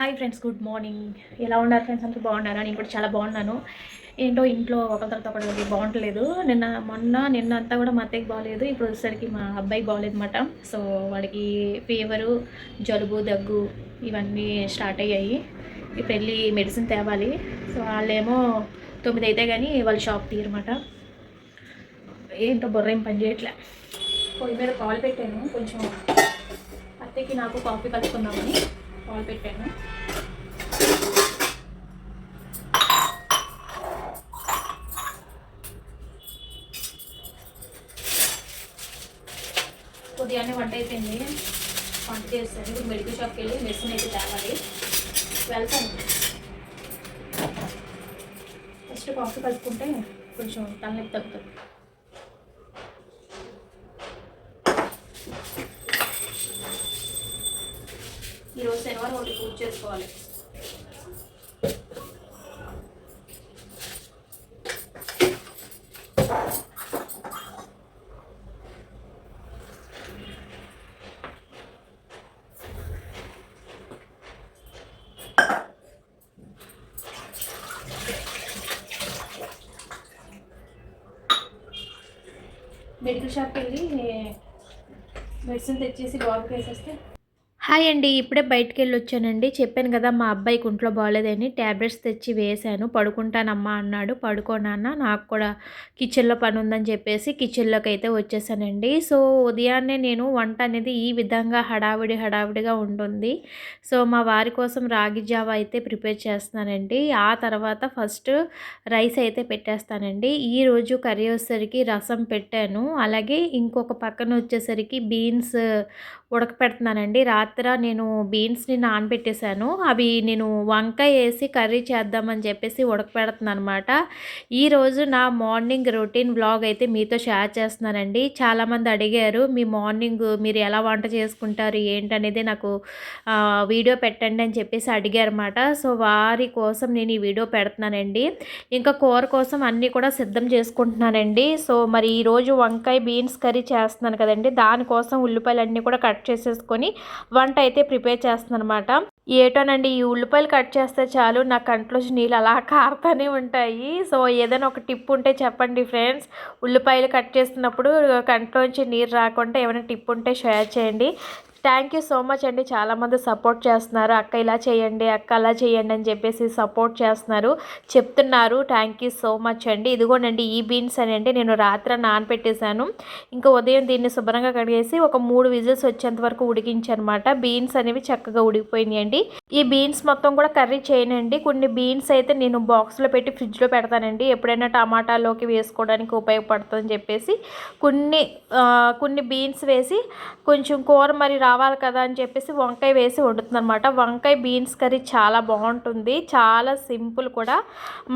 Hi friends good morning. ఎలా ఉన్నారు friends? అంతా బాగున్నారా? నేను కూడా చాలా బాగున్నాను. ఏంటో ఇంట్లో ఒకరి తర్వాత ఒకటి బాగుంటలేదు. నిన్న మొన్న నిన్న అంతా కూడా మా అత్తయ్యకి బాగాలేదు. ఇప్పుడు వచ్చేసరికి మా అబ్బాయి బాగాలేదన్నమాట. సో వాడికి ఫీవరు జలుబు దగ్గు ఇవన్నీ స్టార్ట్ అయ్యాయి. ఇప్పుడు వెళ్ళి మెడిసిన్ తేవాలి. సో వాళ్ళేమో తొమ్మిది అయితే కానీ వాళ్ళు షాప్ తీయరమాట ఏంటో బుర్ర ఏం పని చేయట్లే. పొయ్యి మీద కాల్ పెట్టాను. కొంచెం అత్తయ్యకి నాకు కాఫీ కలుపుకుందామని. పాలు పెట్టాను ఉదయాన్నే వంట అయిపోయింది వంట చేస్తాను ఇప్పుడు మెడికల్ షాప్కి వెళ్ళి మెడిసిన్ అయితే తేవాలి వెళ్తాను ఫస్ట్ కాఫీ కలుపుకుంటే కొంచెం తలనొప్పి తగ్గుతుంది ఈరోజు శనివారం ఒకటి పూజ చేసుకోవాలి. మెడికల్ షాప్కి వెళ్ళి మెడిసిన్ తెచ్చేసి బాబుకి వేసేస్తే హాయ్ అండి ఇప్పుడే బయటికి వెళ్ళి వచ్చానండి చెప్పాను కదా మా అబ్బాయికి ఒంట్లో బాగాలేదని ట్యాబ్లెట్స్ తెచ్చి వేశాను. పడుకుంటానమ్మా అన్నాడు. పడుకోనాన్న నాకు కూడా కిచెన్లో పని ఉందని చెప్పేసి కిచెన్లోకి అయితే వచ్చేసానండి. సో ఉదయాన్నే నేను వంట అనేది ఈ విధంగా హడావిడి హడావిడిగా ఉంటుంది. సో మా వారి కోసం రాగి జావ అయితే ప్రిపేర్ చేస్తున్నానండి. ఆ తర్వాత ఫస్ట్ రైస్ అయితే పెట్టేస్తానండి. ఈరోజు కర్రీ వచ్చేసరికి రసం పెట్టాను. అలాగే ఇంకొక పక్కన వచ్చేసరికి బీన్స్ ఉడకపెడుతున్నానండి. రాత్ర నేను బీన్స్ని నానబెట్టేశాను. అవి నేను వంకాయ వేసి కర్రీ చేద్దామని చెప్పేసి ఉడకపెడుతున్నాను అనమాట ఈరోజు నా మార్నింగ్ రొటీన్ బ్లాగ్ అయితే మీతో షేర్ చేస్తున్నానండి. చాలామంది అడిగారు మీ మార్నింగ్ మీరు ఎలా వంట చేసుకుంటారు? ఏంటనేది నాకు వీడియో పెట్టండి అని చెప్పేసి అడిగారన్నమాట. సో వారి కోసం నేను ఈ వీడియో పెడుతున్నానండి. ఇంకా కూర కోసం అన్నీ కూడా సిద్ధం చేసుకుంటున్నానండి. సో మరి ఈరోజు వంకాయ బీన్స్ కర్రీ చేస్తున్నాను కదండి. దానికోసం ఉల్లిపాయలు అన్నీ కూడా కట్ కట్ చేసేసుకొని వంట అయితే ప్రిపేర్ చేస్తున్నాను అనమాట ఏటోనండి ఈ ఉల్లిపాయలు కట్ చేస్తే చాలు నా కంట్లోంచి నీళ్ళు అలా కారుతూనే ఉంటాయి. సో ఏదైనా ఒక టిప్ ఉంటే చెప్పండి ఫ్రెండ్స్. ఉల్లిపాయలు కట్ చేస్తున్నప్పుడు కంట్లోంచి నీరు రాకుండా ఏమైనా టిప్ ఉంటే షేర్ చేయండి. థ్యాంక్ యూ సో మచ్ అండి. చాలామంది సపోర్ట్ చేస్తున్నారు. అక్క ఇలా చేయండి అక్క అలా చేయండి అని చెప్పేసి సపోర్ట్ చేస్తున్నారు. చెప్తున్నారు. థ్యాంక్ యూ సో మచ్ అండి. ఇదిగోనండి ఈ బీన్స్ అనండి. నేను రాత్రి నానపెట్టేశాను. ఇంకా ఉదయం దీన్ని శుభ్రంగా కడిగేసి ఒక మూడు విజిల్స్ వచ్చేంత వరకు ఉడికించనమాట. బీన్స్ అనేవి చక్కగా ఉడికిపోయినాయండి. ఈ బీన్స్ మొత్తం కూడా కర్రీ చేయనండి. కొన్ని బీన్స్ అయితే నేను బాక్స్లో పెట్టి ఫ్రిడ్జ్లో పెడతానండి. ఎప్పుడైనా టమాటాలోకి వేసుకోవడానికి ఉపయోగపడుతుందని చెప్పేసి కొన్ని కొన్ని బీన్స్ వేసి కొంచెం కూర మరి రావాలి కదా అని చెప్పేసి వంకాయ వేసి వండుతుంది అనమాట వంకాయ బీన్స్ కర్రీ చాలా బాగుంటుంది. చాలా సింపుల్ కూడా.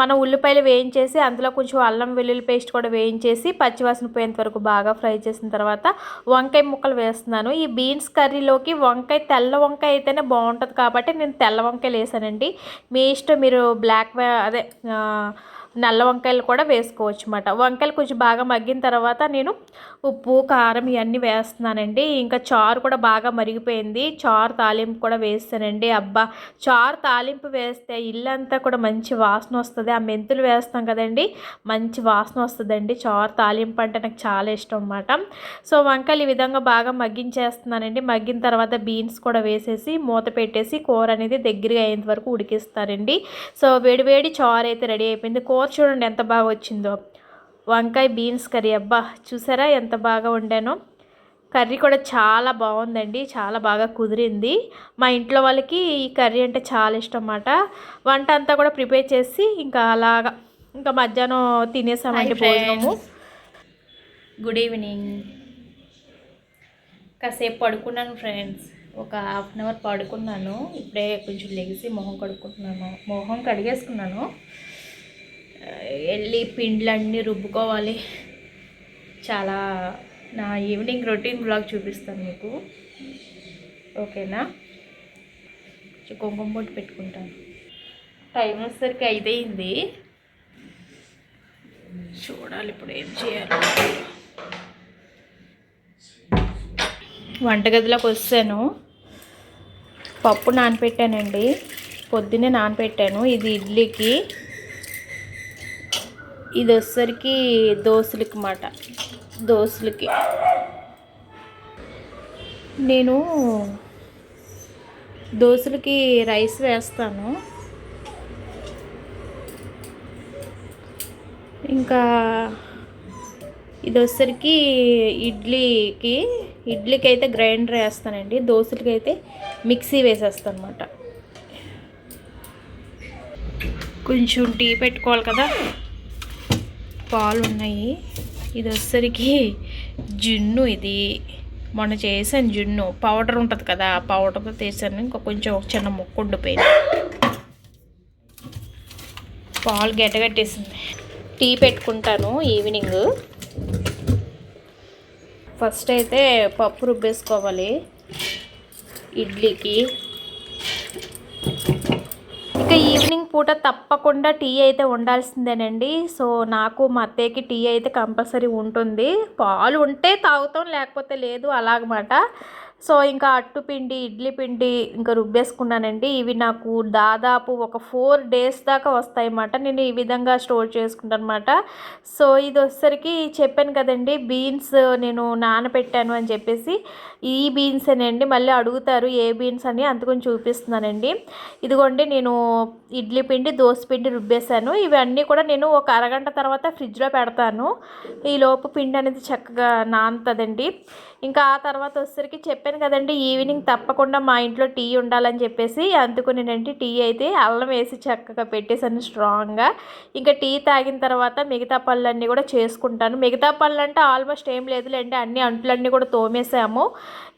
మన ఉల్లిపాయలు వేయించేసి అందులో కొంచెం అల్లం వెల్లుల్లి పేస్ట్ కూడా వేయించేసి పచ్చివాసన పోయేంత వరకు బాగా ఫ్రై చేసిన తర్వాత వంకాయ ముక్కలు వేస్తున్నాను. ఈ బీన్స్ కర్రీలోకి వంకాయ తెల్ల వంకాయ అయితేనే బాగుంటుంది కాబట్టి నేను తెల్ల వంకాయలు వేసానండి. మీ ఇష్టం మీరు బ్లాక్ అదే నల్ల వంకాయలు కూడా వేసుకోవచ్చు అన్నమాట వంకాయలు కొంచెం బాగా మగ్గిన తర్వాత నేను ఉప్పు కారం ఇవన్నీ వేస్తున్నానండి. ఇంకా చారు కూడా బాగా మరిగిపోయింది. చారు తాలింపు కూడా వేస్తానండి. అబ్బా! చారు తాలింపు వేస్తే ఇల్లంతా కూడా మంచి వాసన వస్తుంది. ఆ మెంతులు వేస్తాం కదండి మంచి వాసన వస్తుందండి. చారు తాలింపు అంటే నాకు చాలా ఇష్టం అన్నమాట సో వంకాయలు ఈ విధంగా బాగా మగ్గించేస్తున్నానండి. మగ్గిన తర్వాత బీన్స్ కూడా వేసేసి మూత పెట్టేసి కూర అనేది దగ్గరగా అయ్యేంత వరకు ఉడికిస్తారండి సో వేడివేడి చారు అయితే రెడీ అయిపోయింది. కూర చూడండి ఎంత బాగా వచ్చిందో. వంకాయ బీన్స్ కర్రీ. అబ్బా చూసారా ఎంత బాగా వండానో? కర్రీ కూడా చాలా బాగుందండి. చాలా బాగా కుదిరింది. మా ఇంట్లో వాళ్ళకి ఈ కర్రీ అంటే చాలా ఇష్టం అన్నమాట వంట అంతా కూడా ప్రిపేర్ చేసి ఇంకా అలాగా ఇంకా మధ్యాహ్నం తినేసామండి భోజనము. Good evening. కాసేపు పడుకున్నాను ఫ్రెండ్స్. ఒక హాఫ్ అన్ అవర్ పడుకున్నాను. ఇప్పుడే కొంచెం లెగిసి మొహం కడుక్కుంటున్నాను. మొహం కడిగేసుకున్నాను. వెళ్ళి పిండ్లన్నీ రుబ్బుకోవాలి. చాలా నా ఈవినింగ్ రొటీన్ బ్లాగ్ చూపిస్తాను మీకు. ఓకేనా? కొంచెం కుంకుమ బొట్టు పెట్టుకుంటాను. టైం వచ్చేసరికి అయిపోయింది చూడాలి ఇప్పుడు ఏం చేయాలి. వంటగదిలోకి వస్తాను పప్పు నానపెట్టానండి. పొద్దున్నే నానపెట్టాను. ఇది ఇడ్లీకి. ఇది వచ్చేసరికి దోశలకి మాట దోశలకి నేను దోశలకి రైస్ వేస్తాను. ఇంకా ఇది వచ్చేసరికి ఇడ్లీకి ఇడ్లీకి అయితే గ్రైండర్ వేస్తానండి. దోశలకి అయితే మిక్సీ వేసేస్తాను అనమాట కొంచెం టీ పెట్టుకోవాలి కదా. పాలు ఉన్నాయి ఇది వచ్చేసరికి జున్ను ఇది. మొన్న చేశాను జున్ను. పౌడర్ ఉంటుంది కదా ఆ పౌడర్తో తీసాను ఇంకా కొంచెం ఒక చిన్న ముక్క ఉండిపోయింది. పాలు గడ్డగట్టేసింది టీ పెట్టుకుంటాను ఈవినింగ్. ఫస్ట్ అయితే పప్పు రుబ్బేసుకోవాలి. ఇడ్లీకి ఇక ఈవినింగ్ పూట తప్పకుండా టీ అయితే ఉండాల్సిందేనండి సో నాకు మా అత్తయ్యకి టీ అయితే కంపల్సరీ ఉంటుంది. పాలు ఉంటే తాగుతాం లేకపోతే లేదు అలాగమాట. సో ఇంకా అట్టు పిండి ఇడ్లీ పిండి ఇంకా రుబ్బేసుకున్నానండి. ఇవి నాకు దాదాపు ఒక ఫోర్ డేస్ దాకా వస్తాయి అన్నమాట నేను ఈ విధంగా స్టోర్ చేసుకుంటాను అనమాట సో ఇది వచ్చేసరికి చెప్పాను కదండి బీన్స్ నేను నానబెట్టాను అని చెప్పేసి. ఈ బీన్స్ అండి మళ్ళీ అడుగుతారు ఏ బీన్స్ అని అందుకని చూపిస్తున్నానండి. ఇదిగోండి నేను ఇడ్లీ పిండి దోశ పిండి రుబ్బేశాను. ఇవన్నీ కూడా నేను ఒక అరగంట తర్వాత ఫ్రిడ్జ్లో పెడతాను. ఈ లోపు పిండి అనేది చక్కగా నానుతుందండి. ఇంకా ఆ తర్వాత వచ్చేసరికి చెప్పాను చెప్పాను కదండి ఈవినింగ్ తప్పకుండా మా ఇంట్లో టీ ఉండాలని చెప్పేసి అందుకు నేనంటే టీ అయితే అల్లం వేసి చక్కగా పెట్టేసాను స్ట్రాంగ్గా. ఇంకా టీ తాగిన తర్వాత మిగతా పనులన్నీ కూడా చేసుకుంటాను. మిగతా పళ్ళు అంటే ఆల్మోస్ట్ ఏం లేదులేండి అన్ని అంట్లన్నీ కూడా తోమేసాము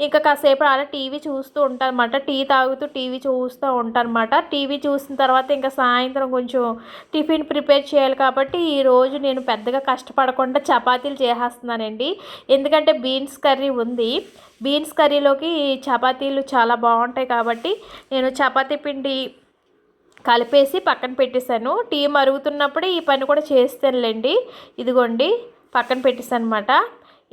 ఇంకా కాసేపు అలా టీవీ చూస్తూ ఉంటానమాట. టీ తాగుతూ టీవీ చూస్తూ ఉంటానమాట. టీవీ చూసిన తర్వాత ఇంకా సాయంత్రం కొంచెం టిఫిన్ ప్రిపేర్ చేయాలి కాబట్టి ఈరోజు నేను పెద్దగా కష్టపడకుండా చపాతీలు చేసేస్తున్నానండి. ఎందుకంటే బీన్స్ కర్రీ ఉంది. బీన్స్ కర్రీ కర్రీలోకి చపాతీలు చాలా బాగుంటాయి కాబట్టి నేను చపాతీ పిండి కలిపేసి పక్కన పెట్టేశాను. టీ మరుగుతున్నప్పుడే ఈ పని కూడా చేస్తానులేండి. ఇదిగోండి పక్కన పెట్టేశాను అనమాట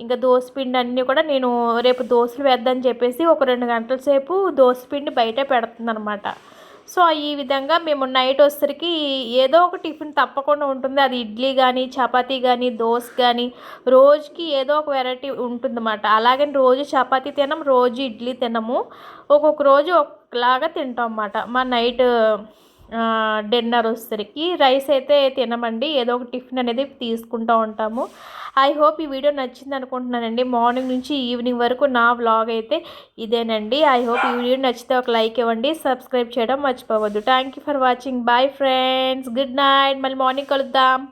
ఇంకా పిండి అన్నీ కూడా నేను రేపు దోశలు వేద్దని చెప్పేసి ఒక రెండు గంటల సేపు పిండి బయట పెడుతుందనమాట. సో ఈ విధంగా మేము నైట్ వచ్చేసరికి ఏదో ఒక టిఫిన్ తప్పకుండా ఉంటుంది. అది ఇడ్లీ కానీ చపాతీ కానీ దోశ కానీ రోజుకి ఏదో ఒక వెరైటీ ఉంటుందన్నమాట. అలాగని రోజు చపాతీ తినం రోజు ఇడ్లీ తినము. ఒక్కొక్క రోజు ఒకలాగా తింటాం అన్నమాట. మా నైట్ డిన్నర్ వచ్చేసరికి రైస్ అయితే తినమండి. ఏదో ఒక టిఫిన్ అనేది తీసుకుంటూ ఉంటాము. ఐ హోప్ ఈ వీడియో నచ్చింది అనుకుంటున్నానండి. మార్నింగ్ నుంచి ఈవినింగ్ వరకు నా వ్లాగ్ అయితే ఇదేనండి. ఐ హోప్ ఈ వీడియో నచ్చితే ఒక లైక్ ఇవ్వండి. సబ్స్క్రైబ్ చేయడం మర్చిపోవద్దు. Thank for watching bye friends good night మళ్ళీ మార్నింగ్ కలుద్దాం.